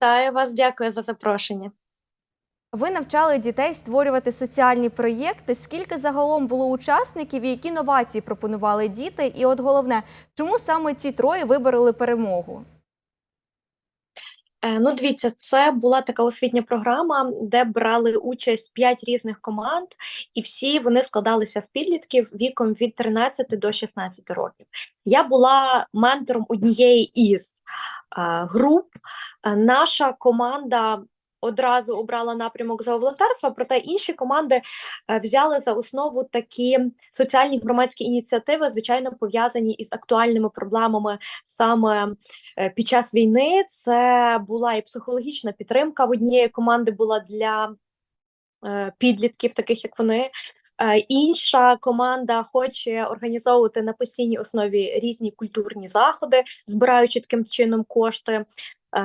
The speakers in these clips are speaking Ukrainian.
Вітаю вас, дякую за запрошення. Ви навчали дітей створювати соціальні проєкти. Скільки загалом було учасників і які новації пропонували діти? І от головне, чому саме ці троє вибороли перемогу? Е, Ну, дивіться, це була така освітня програма, де брали участь п'ять різних команд, і всі вони складалися з підлітків віком від 13 до 16 років. Я була ментором однієї із е, груп. Е, Наша команда одразу обрала напрямок зооволонтерства, проте інші команди е, взяли за основу такі соціальні громадські ініціативи, звичайно, пов'язані із актуальними проблемами саме е, під час війни. Це була і психологічна підтримка в однієї команди була для е, підлітків, таких як вони. Інша команда хоче організовувати на постійній основі різні культурні заходи, збираючи таким чином кошти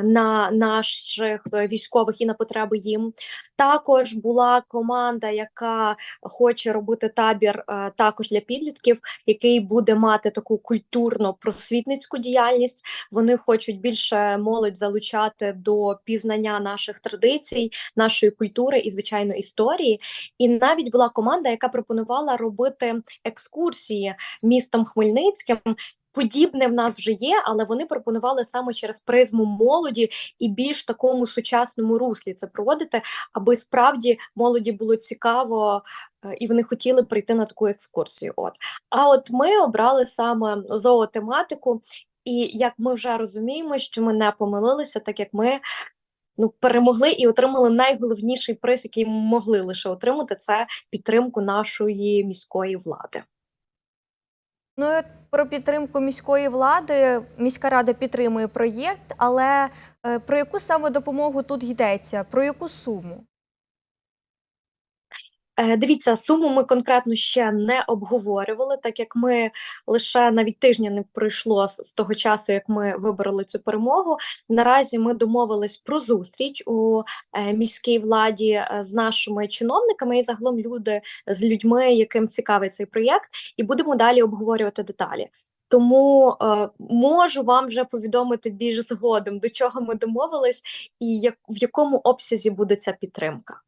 на наших е, військових і на потреби їм. Також була команда, яка хоче робити табір е, також для підлітків, який буде мати таку культурно-просвітницьку діяльність. Вони хочуть більше молодь залучати до пізнання наших традицій, нашої культури і, звичайно, історії. І навіть була команда, яка пропонувала робити екскурсії містом Хмельницьким. Подібне в нас вже є, але вони пропонували саме через призму молоді і більш такому сучасному руслі це проводити, аби справді молоді було цікаво е, і вони хотіли прийти на таку екскурсію. От а от ми обрали саме зоотематику, і як ми вже розуміємо, що ми не помилилися, так як ми ну перемогли і отримали найголовніший приз, який ми могли лише отримати, це підтримку нашої міської влади. Ну про підтримку міської влади. Міська рада підтримує проєкт, але е, про яку саме допомогу тут йдеться? Про яку суму? Е, Дивіться, суму ми конкретно ще не обговорювали, так як ми лише навіть тижня не пройшло з, того часу, як ми вибороли цю перемогу. Наразі ми домовились про зустріч у е, міській владі е, з нашими чиновниками і загалом люди з людьми, яким цікавий цей проєкт, і будемо далі обговорювати деталі. Тому е, можу вам вже повідомити більш згодом, до чого ми домовились, і як в якому обсязі буде ця підтримка.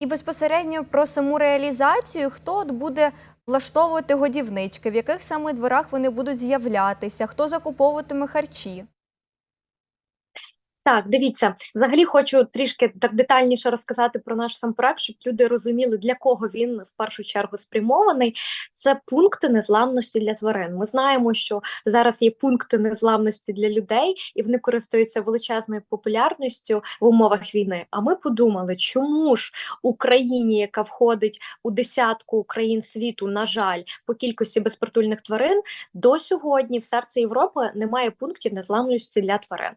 І безпосередньо про саму реалізацію, хто от буде влаштовувати годівнички, в яких саме дворах вони будуть з'являтися, хто закуповуватиме харчі. Так, дивіться, взагалі хочу трішки так детальніше розказати про наш сам проект, щоб люди розуміли, для кого він в першу чергу спрямований. Це пункти незламності для тварин. Ми знаємо, що зараз є пункти незламності для людей, і вони користуються величезною популярністю в умовах війни. А ми подумали, чому ж Україні, яка входить у десятку країн світу, на жаль, по кількості безпритульних тварин, до сьогодні в серці Європи немає пунктів незламності для тварин.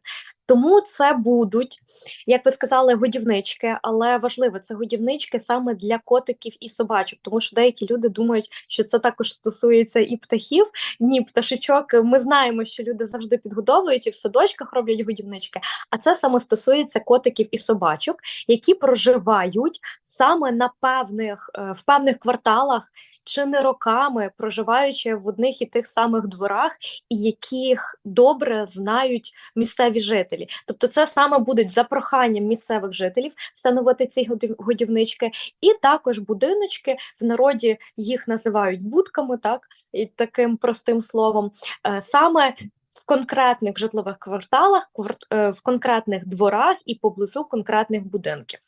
Тому це будуть, як ви сказали, годівнички, але важливо, це годівнички саме для котиків і собачок, тому що деякі люди думають, що це також стосується і птахів. Ні, пташечок. Ми знаємо, що люди завжди підгодовують і в садочках роблять годівнички. А це саме стосується котиків і собачок, які проживають саме на певних е, в певних кварталах. Чи не роками проживаючи в одних і тих самих дворах, і яких добре знають місцеві жителі. Тобто, це саме будуть за проханням місцевих жителів встановити ці годівнички, і також будиночки в народі їх називають будками, так і таким простим словом. Е, Саме в конкретних житлових кварталах, кварт- е, в конкретних дворах і поблизу конкретних будинків.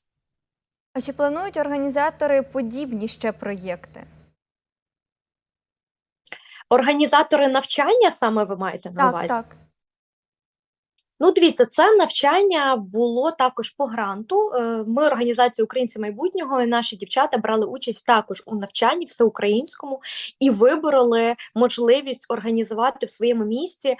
А чи планують організатори подібні ще проєкти? Організатори навчання саме ви маєте на Так, увазі? так. Ну, дивіться, це навчання було також по гранту. Е, Ми, організація Українці майбутнього, і наші дівчата брали участь також у навчанні всеукраїнському і вибороли можливість організувати в своєму місті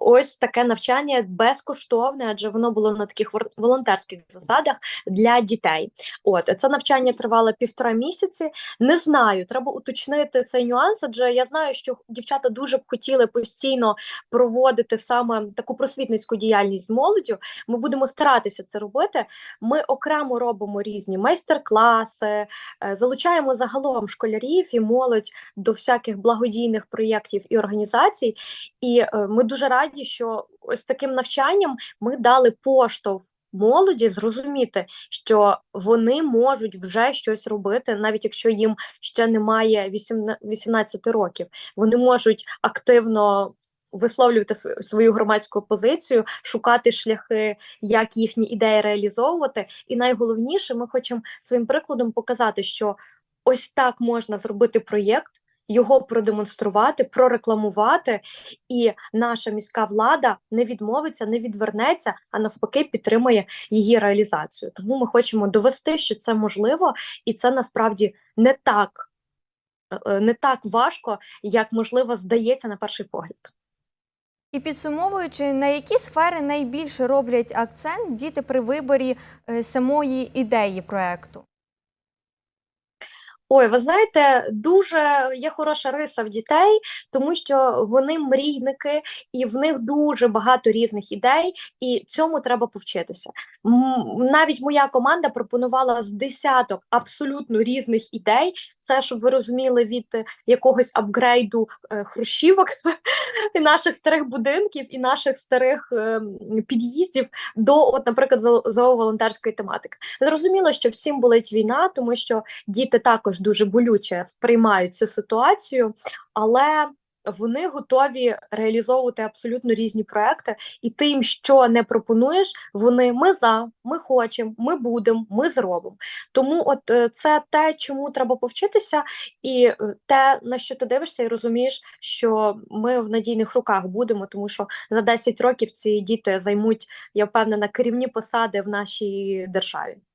ось таке навчання безкоштовне, адже воно було на таких волонтерських засадах для дітей. От це навчання тривало півтора місяці. Не знаю, треба уточнити цей нюанс, адже я знаю, що дівчата дуже б хотіли постійно проводити саме таку просвітницьку діяльність діяльність з молоддю. Ми будемо старатися це робити. Ми окремо робимо різні майстер-класи, е, залучаємо загалом школярів і молодь до всяких благодійних проєктів і організацій. І е, ми дуже раді, що ось таким навчанням ми дали поштовх молоді зрозуміти, що вони можуть вже щось робити, навіть якщо їм ще немає 18 18 років. Вони можуть активно висловлювати свою громадську позицію, шукати шляхи, як їхні ідеї реалізовувати. І найголовніше, ми хочемо своїм прикладом показати, що ось так можна зробити проєкт. Його продемонструвати, прорекламувати, і наша міська влада не відмовиться, не відвернеться, а навпаки підтримує її реалізацію. Тому ми хочемо довести, що це можливо, і це насправді не так, е, не так важко, як можливо здається на перший погляд. І підсумовуючи, на які сфери найбільше роблять акцент діти при виборі е, самої ідеї проекту? Ой, ви знаєте, дуже є хороша риса в дітей, тому що вони мрійники, і в них дуже багато різних ідей, і цьому треба повчитися. Навіть моя команда пропонувала з десяток абсолютно різних ідей. Це щоб ви розуміли від якогось апгрейду е, хрущівок і наших старих будинків і наших старих е, під'їздів до, от, наприклад, зооволонтерської тематики. Зрозуміло, що всім болить війна, тому що діти також дуже болюче сприймають цю ситуацію, але вони готові реалізовувати абсолютно різні проекти, і ти їм що не пропонуєш, вони ми за, ми хочемо, ми будемо, ми зробимо. Тому, от е, це те, чому треба повчитися, і е, те, на що ти дивишся, і розумієш, що ми в надійних руках будемо, тому що за 10 років ці діти займуть, я впевнена, керівні посади в нашій державі.